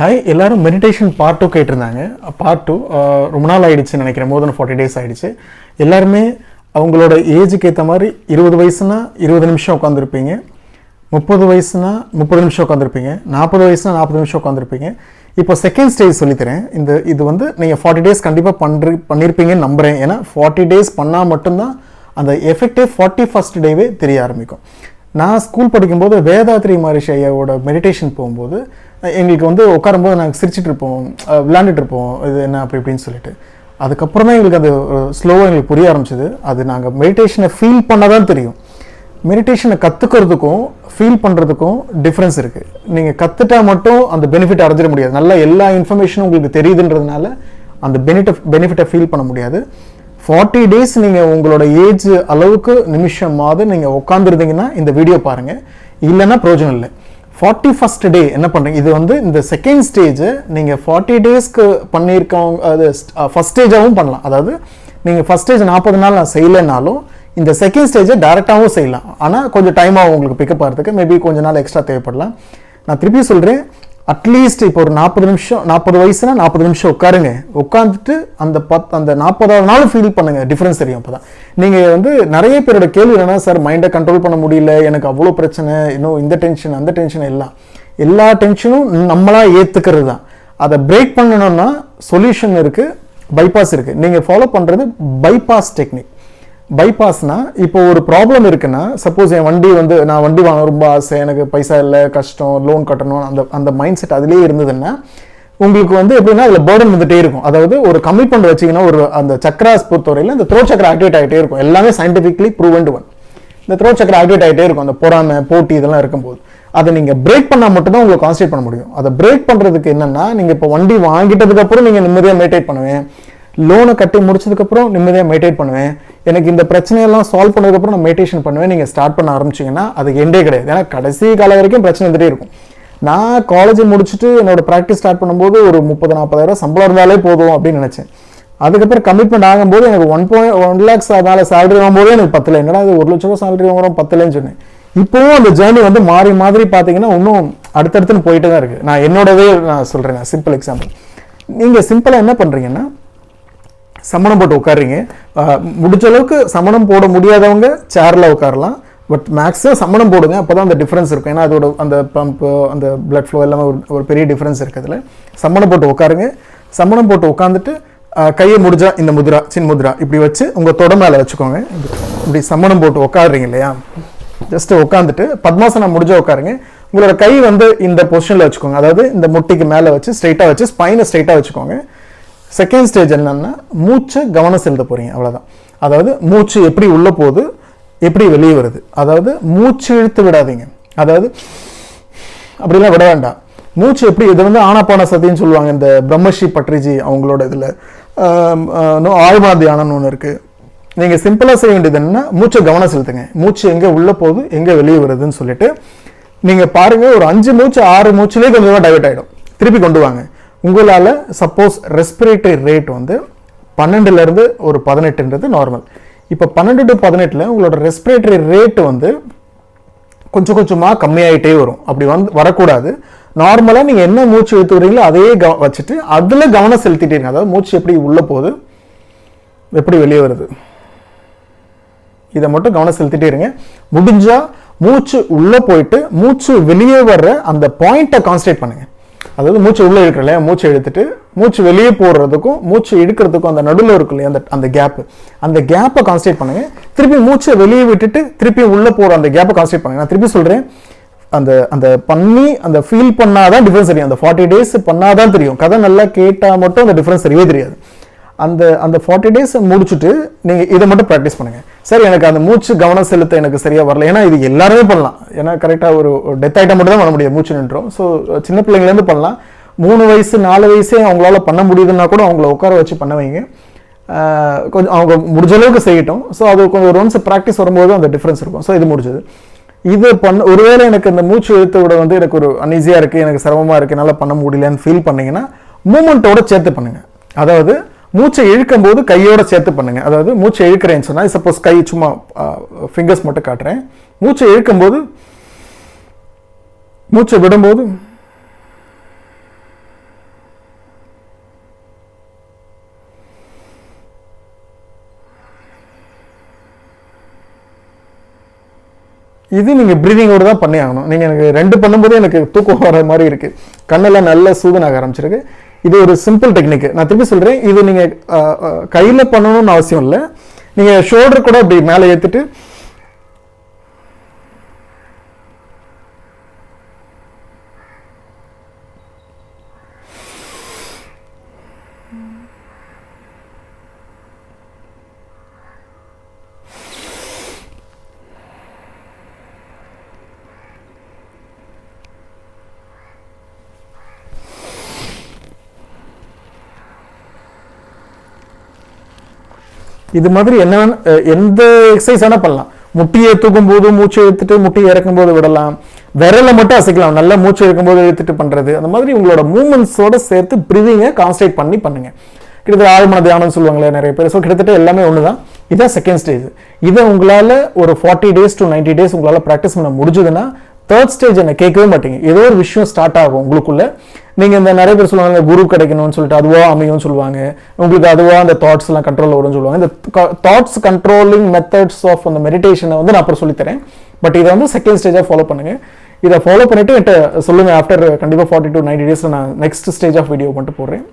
Hi எல்லாரும் meditation part two கேட்டிருந்தாங்க. Part two ரொம்ப நாள் ஆயிடுச்சுன்னு நினைக்கிறேன். மோர் தென் ஃபார்ட்டி டேஸ் ஆகிடுச்சு எல்லாருமே அவங்களோட ஏஜுக்கு ஏற்ற மாதிரி இருபது வயசுனா இருபது நிமிஷம் உட்காந்துருப்பீங்க முப்பது வயசுனா முப்பது நிமிஷம் உட்காந்துருப்பீங்க நாற்பது வயசுனா நாற்பது நிமிஷம் உட்காந்துருப்பீங்க இப்போ செகண்ட் ஸ்டேஜ் சொல்லித்தரேன். இந்த இது வந்து நீங்கள் ஃபார்ட்டி டேஸ் கண்டிப்பாக பண்ணுற பண்ணியிருப்பீங்கன்னு நம்புகிறேன் ஏன்னா ஃபார்ட்டி டேஸ் பண்ணால் மட்டும்தான் அந்த எஃபெக்டே ஃபார்ட்டி ஃபஸ்ட் டேவே தெரிய ஆரம்பிக்கும். நான் ஸ்கூல் படிக்கும்போது வேதாத்ரி மகரிஷி ஐயாவோட மெடிடேஷன் போகும்போது எங்களுக்கு வந்து உட்காரும்போது நாங்கள் சிரிச்சிட்டு இருப்போம். விளையாண்டுட்டு இருப்போம். இது என்ன அப்படி இப்படின்னு சொல்லிட்டு. அதுக்கப்புறம் தான் எங்களுக்கு அது ஸ்லோவாக எங்களுக்கு புரிய ஆரம்பிச்சது. அது நாங்கள் மெடிடேஷனை ஃபீல் பண்ணால் தான் தெரியும். மெடிடேஷனை கற்றுக்கிறதுக்கும் ஃபீல் பண்ணுறதுக்கும் டிஃப்ரென்ஸ் இருக்குது நீங்கள் கற்றுட்டா மட்டும் அந்த பெனிஃபிட் அடைஞ்சிட முடியாது. நல்லா எல்லா இன்ஃபர்மேஷனும் உங்களுக்கு தெரியுதுன்றதுனால அந்த பெனிஃபிட் பெனிஃபிட்டை ஃபீல் பண்ண முடியாது. ஃபார்ட்டி டேஸ் நீங்கள் உங்களோட ஏஜ் அளவுக்கு நிமிஷமாவது நீங்கள் உட்காந்துருந்தீங்கன்னா இந்த வீடியோ பாருங்கள் இல்லைன்னா பிரயோஜனம் இல்லை. ஃபார்ட்டி ஃபஸ்ட் டே என்ன பண்ணுறீங்க இது வந்து இந்த செகண்ட் ஸ்டேஜ் நீங்கள் ஃபார்ட்டி டேஸ்க்கு பண்ணியிருக்கவங்க அது ஃபஸ்ட் ஸ்டேஜாகவும் பண்ணலாம். அதாவது நீங்கள் ஃபஸ்ட் ஸ்டேஜ் நாற்பது நாள் நான் செய்யலைனாலும் இந்த செகண்ட் ஸ்டேஜை டேரெக்டாகவும் செய்யலாம். ஆனால் கொஞ்சம் டைம் ஆகும் உங்களுக்கு பிக்கப் ஆகிறதுக்கு. மேபி கொஞ்ச நாள் எக்ஸ்ட்ரா தேவைப்படலாம். நான் திருப்பி சொல்கிறேன் அட்லீஸ்ட் இப்போ ஒரு நாற்பது நிமிஷம் நாற்பது வயசுனா நாற்பது நிமிஷம் உட்காருங்க. உட்காந்துட்டு அந்த பத் அந்த நாற்பதாவது நாள் ஃபீல் பண்ணுங்க. டிஃப்ரென்ஸ் தெரியும் அப்போ தான் நீங்கள் வந்து நிறைய பேரோட கேள்வி என்னன்னா சார் மைண்டை கண்ட்ரோல் பண்ண முடியல. எனக்கு அவ்வளோ பிரச்சனை. இன்னும் இந்த டென்ஷன் அந்த டென்ஷன் எல்லாம். எல்லா டென்ஷனும் நம்மளாக ஏற்றுக்கிறது தான். அதை பிரேக் பண்ணணும்னா சொல்யூஷன் இருக்குது பைபாஸ் இருக்குது நீங்கள் ஃபாலோ பண்ணுறது பைபாஸ் டெக்னிக் பைபாஸ்னா இப்போ ஒரு ப்ராப்ளம் இருக்குன்னா சப்போஸ் என் வண்டி வந்து நான் வண்டி வாங்க ரொம்ப ஆசை எனக்கு பைசா இல்லை கஷ்டம் லோன் கட்டணும் அந்த அந்த மைண்ட் செட் அதுலேயே இருந்ததுன்னா உங்களுக்கு வந்து எப்படின்னா அதில் பேர்டன் வந்துட்டே இருக்கும். அதாவது ஒரு கமிட்மெண்ட் வச்சிங்கன்னா ஒரு அந்த சக்கராஸ் பொறுத்தவரையில் இந்த த்ரோ சக்கர ஆக்டிவேட் ஆகிட்டே இருக்கும். எல்லாமே சயின்டிஃபிக்லி ப்ரூவன்ட் ஒன் இந்த த்ரோ சக்கர ஆக்டிவேட் ஆகிட்டே இருக்கும். அந்த பொறாமை போட்டி இதெல்லாம் இருக்கும்போது. அதை நீங்கள் பிரேக் பண்ணால் மட்டும்தான் உங்களுக்கு கான்சன்ட்ரேட் பண்ண முடியும். அதை பிரேக் பண்ணுறதுக்கு என்னென்னா நீங்கள் இப்போ வண்டி வாங்கிட்டதுக்கப்புறம் நீங்கள் நிம்மதியாக மெடிடேட் பண்ணுவேன். லோனை கட்டி முடிச்சதுக்கப்புறம் நிம்மதியாக மெடிடேட் பண்ணுவேன். எனக்கு இந்த பிரச்சனையெல்லாம் சால்வ் பண்ணதுக்கப்புறம் நான் மெடிடேஷன் பண்ணுவேன். நீங்கள் ஸ்டார்ட் பண்ண ஆரம்பிச்சிங்கன்னா அது எண்டே கிடையாது. ஏன்னா கடைசி காலம் வரைக்கும் பிரச்சனை இருந்துகிட்டே இருக்கும். நான் காலேஜ் முடிச்சுட்டு என்னோட ப்ராக்டிஸ் ஸ்டார்ட் பண்ணும்போது ஒரு முப்பது நாற்பதாயிரம் சம்பளம் இருந்தாலே போதும் அப்படின்னு நினச்சேன். அதுக்கப்புறம் கமிட்மெண்ட் ஆகும்போது எனக்கு ஒன் பாயிண்ட் ஒன் லேக்ஸ் மேலே சேலரி வாங்கும்போது எனக்கு பத்தில். என்னடா அது ஒரு லட்ச ரூபா சேலரி வாங்குறோம் பத்தலைன்னு சொன்னேன். இப்போவும் அந்த ஜேர்னி வந்து மாறி மாதிரி பார்த்தீங்கன்னா இன்னும் அடுத்தடுத்துன்னு போயிட்டு தான் இருக்குது நான் என்னோடவே நான் சொல்கிறேன் சிம்பிள் எக்ஸாம்பிள் நீங்கள் சிம்பிளாக என்ன பண்ணுறீங்கன்னா சமணம் போட்டு உட்காருங்க அஹ், முடிஞ்ச அளவுக்கு சமணம் போட முடியாதவங்க சேரில் உட்காரலாம். பட் மேக்ஸிமம் சமணம் போடுங்க அப்போ தான் அந்த டிஃப்ரென்ஸ் இருக்கும். ஏன்னா அதோட அந்த பம்ப் அந்த பிளட் ஃப்ளோ எல்லாமே ஒரு ஒரு பெரிய டிஃப்ரென்ஸ் இருக்கிறதுல சம்மணம் சமணம் போட்டு உட்காருங்க. சமணம் போட்டு உட்காந்துட்டு கையை முடிஞ்சா இந்த முதிரா சின் முதிரா இப்படி வச்சு உங்கள் தொட மேலே வச்சுக்கோங்க. இப்படி சமணம் போட்டு உட்காடுறீங்க இல்லையா? ஜஸ்ட் உட்காந்துட்டு பத்மாசனம் முடிஞ்சா உட்காருங்க. உங்களோட கை வந்து இந்த பொசிஷனில் வச்சுக்கோங்க. அதாவது இந்த முட்டிக்கு மேலே வச்சு ஸ்ட்ரைட்டாக வச்சு ஸ்பைனை ஸ்ட்ரைட்டாக வச்சுக்கோங்க. செகண்ட் ஸ்டேஜ் என்னென்னா மூச்சை கவனம் செலுத்த போகிறீங்க அவ்வளோதான் அதாவது மூச்சு எப்படி உள்ளே போகுது எப்படி வெளியே வருது. அதாவது மூச்சு இழுத்து விடாதீங்க. அதாவது அப்படிலாம் விட வேண்டாம். மூச்சு எப்படி இது வந்து ஆனாப்பான சதின்னு சொல்லுவாங்க இந்த பிரம்மஸ்ரீ பட்ரிஜி அவங்களோட இதில். ஆழ்மா தியானம்னு ஒன்று இருக்குது நீங்கள் சிம்பிளாக செய்ய வேண்டியது என்னன்னா மூச்சை கவனம் செலுத்துங்க. மூச்சு எங்கே உள்ளே போகுது எங்கே வெளியே வருதுன்னு சொல்லிட்டு நீங்கள் பாருங்கள் ஒரு அஞ்சு மூச்சு ஆறு மூச்சுலேயே கொஞ்சமாக டைவெர்ட் ஆகிடும் திருப்பி கொண்டு வாங்க. உங்களால் சப்போஸ் ரெஸ்பிரேட்டரி ரேட் வந்து பன்னெண்டுலேருந்து ஒரு பதினெட்டுன்றது நார்மல் இப்போ பன்னெண்டு டு பதினெட்டில் உங்களோட ரெஸ்பிரேட்டரி ரேட் வந்து கொஞ்சம் கொஞ்சமாக கம்மியாயிட்டே வரும். அப்படி வந்து வரக்கூடாது. நார்மலாக நீங்கள் என்ன மூச்சு இழுத்து அதையே அதே கவ வச்சுட்டு அதில் கவனம் செலுத்திட்டே அதாவது மூச்சு எப்படி உள்ளே போகுது எப்படி வெளியே வருது. இதை மட்டும் கவனம் செலுத்திட்டே இருங்க. முடிஞ்சால் மூச்சு உள்ளே போயிட்டு மூச்சு வெளியே வர்ற அந்த பாயிண்ட்டை கான்சன்ட்ரேட் பண்ணுங்கள் அதாவது மூச்சு உள்ளே இழுக்கிற இல்லையா? மூச்சு எடுத்துட்டு மூச்சு வெளியே போடுறதுக்கும் மூச்சு இழுக்கிறதுக்கும் அந்த நடுவில் இருக்கு இல்லையா? அந்த அந்த கேப்பு அந்த கேப்பை கான்சன்ட்ரேட் பண்ணுங்க. திருப்பி மூச்சை வெளியே விட்டுட்டு திருப்பி உள்ளே போகிற அந்த கேப்பை கான்சன்ட்ரேட் பண்ணுங்க. நான் திருப்பி சொல்கிறேன் அந்த அந்த பண்ணி அந்த ஃபீல் பண்ணாதான் டிஃப்ரென்ஸ் தெரியும். அந்த ஃபார்ட்டி டேஸ் பண்ணாதான் தெரியும். கதை நல்லா கேட்டால் மட்டும் அந்த டிஃப்ரென்ஸ் தெரியவே தெரியாது. அந்த அந்த ஃபார்ட்டி டேஸ் முடிச்சுட்டு நீங்கள் இதை மட்டும் ப்ராக்டிஸ் பண்ணுங்கள் சரி எனக்கு அந்த மூச்சு கவனம் செலுத்த எனக்கு சரியாக வரல. ஏன்னா இது எல்லாருமே பண்ணலாம். ஏன்னா கரெக்டாக ஒரு டெத் ஐட்டம் மட்டும் தான் பண்ண முடியும் மூச்சு நின்றோம். ஸோ சின்ன பிள்ளைங்கலேருந்து பண்ணலாம். மூணு வயசு நாலு வயசே அவங்களால பண்ண முடியுதுன்னா கூட அவங்கள உட்கார வச்சு பண்ண வைங்க. கொஞ்சம் அவங்க முடிஞ்ச அளவுக்கு செய்யட்டும். ஸோ அது கொஞ்சம் ஒரு ஒன்ஸ் ப்ராக்டிஸ் வரும்போது அந்த டிஃப்ரென்ஸ் இருக்கும். ஸோ இது முடிஞ்சது. இது பண்ண ஒருவேளை எனக்கு இந்த மூச்சு இழுத்து விட வந்து எனக்கு ஒரு அன்ஈஸியாக இருக்குது எனக்கு சிரமமாக இருக்குது என்னால் பண்ண முடியலன்னு ஃபீல் பண்ணிங்கன்னா மூமெண்ட்டோட சேர்த்து பண்ணுங்கள் அதாவது மூச்சை இழுக்கும் போது கையோட சேர்த்து பண்ணுங்க. அதாவது மூச்சை இழுக்கிறேன்னு சொன்னால் சப்போஸ் கை சும்மா ஃபிங்கர்ஸ் மட்டும் காட்டுறேன். மூச்சை இழுக்கும் போது மூச்சை விடும்போது இது நீங்கள் ப்ரீதிங்கோடு தான் பண்ணி ஆகணும். நீங்கள் எனக்கு ரெண்டு பண்ணும்போது எனக்கு தூக்கம் வர மாதிரி இருக்குது கண்ணெல்லாம் நல்ல சூதனாக ஆரம்பிச்சிருக்கு. இது ஒரு சிம்பிள் டெக்னிக் நான் திருப்பி சொல்கிறேன் இது நீங்கள் கையில் பண்ணணும்னு அவசியம் இல்லை. நீங்கள் ஷோல்டர் கூட அப்படி மேலே ஏற்றிட்டு இது மாதிரி என்ன எந்த எக்ஸசைஸ் வேணால் பண்ணலாம். முட்டியை தூக்கும் போது மூச்சை இழுத்துட்டு முட்டியை இறக்கும் போது விடலாம். விரலை மட்டும் அசைக்கலாம். நல்லா மூச்சு இழுக்கும் போது இழுத்துட்டு பண்ணுறது அந்த மாதிரி உங்களோட மூமெண்ட்ஸோட சேர்த்து ப்ரீதிங்கை கான்சன்ட்ரேட் பண்ணி பண்ணுங்க. கிட்டத்தட்ட ஆழ்மன தியானம்னு சொல்லுவாங்களே நிறைய பேர். ஸோ கிட்டத்தட்ட எல்லாமே ஒன்று தான் இதான் செகண்ட் ஸ்டேஜ் இதை உங்களால் ஒரு ஃபார்ட்டி டேஸ் டு 90 டேஸ் உங்களால் ப்ராக்டிஸ் பண்ண முடிஞ்சதுன்னா தேர்ட் ஸ்டேஜ் என்ன? கேட்கவே மாட்டீங்க. ஏதோ ஒரு விஷயம் ஸ்டார்ட் ஆகும் உங்களுக்குள்ள. நீங்கள் இந்த நிறைய பேர் சொல்லுவாங்க குரு கிடைக்கணும்னு சொல்லிட்டு அதுவாக அமையும்னு சொல்லுவாங்க. உங்களுக்கு அதுவாக அந்த தாட்ஸ் எல்லாம் கண்ட்ரோல் வரும்னு சொல்லுவாங்க. இந்த தாட்ஸ் கண்ட்ரோலிங் மெத்தட்ஸ் ஆஃப் அந்த மெடிடேஷனை வந்து நான் அப்புறம் சொல்லித்தரேன். பட் இதை வந்து செகண்ட் ஸ்டேஜாக ஃபாலோ பண்ணுங்க. இதை ஃபாலோ பண்ணிவிட்டு என்கிட்ட சொல்லுங்க. ஆஃப்டர் கண்டிப்பாக ஃபார்ட்டி டு நைன்டி டேஸில் நான் நெக்ஸ்ட் ஸ்டேஜ் ஆஃப் வீடியோ மட்டும் போடுறேன்.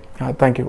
தேங்க்யூ